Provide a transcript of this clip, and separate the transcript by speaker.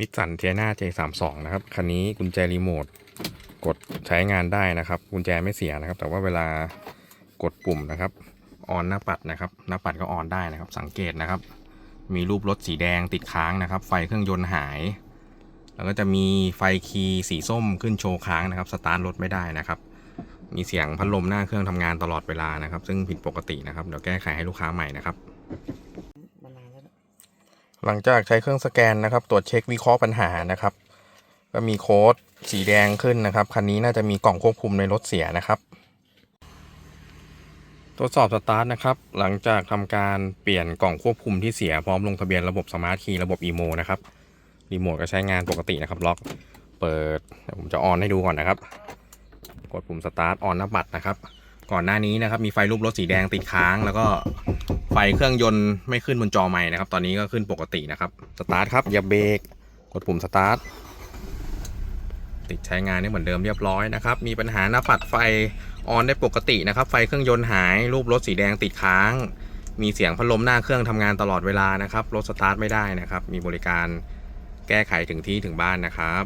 Speaker 1: นิสสันเทียนา J32 นะครับ คันนี้กุญแจรีโมทกดใช้งานได้นะครับ กุญแจไม่เสียนะครับ แต่ว่าเวลากดปุ่มนะครับออนหน้าปัดนะครับ หน้าปัดก็ออนได้นะครับ สังเกตนะครับ มีรูปรถสีแดงติดค้างนะครับ ไฟเครื่องยนต์หาย แล้วก็จะมีไฟคีย์สีส้มขึ้นโชว์ค้างนะครับ สตาร์ทรถไม่ได้นะครับ มีเสียงพัดลมหน้าเครื่องทำงานตลอดเวลานะครับ ซึ่งผิดปกตินะครับ เดี๋ยวแก้ไขให้ลูกค้าใหม่นะครับ
Speaker 2: มานานแล้วนะ
Speaker 1: หลังจากใช้เครื่องสแกนนะครับ ตรวจเช็ควิเคราะห์ปัญหานะครับ ก็มีโค้ดสีแดงขึ้นนะครับ คันนี้น่าจะมีกล่องควบคุมในรถเสียนะครับทดสอบสตาร์ทนะครับ หลังจากทำการเปลี่ยนกล่องควบคุมที่เสียพร้อมลงทะเบียนระบบสมาร์ทคีย์ระบบอีโมนะครับรีโมทก็ใช้งานปกตินะครับ ล็อกเปิดผมจะออนให้ดูก่อนนะครับ กดปุ่มสตาร์ทออนหน้าบัตรนะครับ ก่อนหน้านี้นะครับ มีไฟรูปรถสีแดงติดค้าง แล้วก็ ไฟเครื่องยนต์ไม่ขึ้นบนจอใหม่นะครับ ตอนนี้ก็ขึ้นปกตินะครับ สตาร์ทครับอย่าเบรกกดปุ่มสตาร์ทติดใช้งานได้เหมือนเดิมเรียบร้อยนะครับ มีปัญหาหน้าปัดไฟออนได้ปกตินะครับ ไฟเครื่องยนต์หาย รูปรถสีแดงติดค้าง มีเสียงพัดลมหน้าเครื่องทำงานตลอดเวลานะครับ รถสตาร์ทไม่ได้นะครับ มีบริการแก้ไขถึงที่ถึงบ้านนะครับ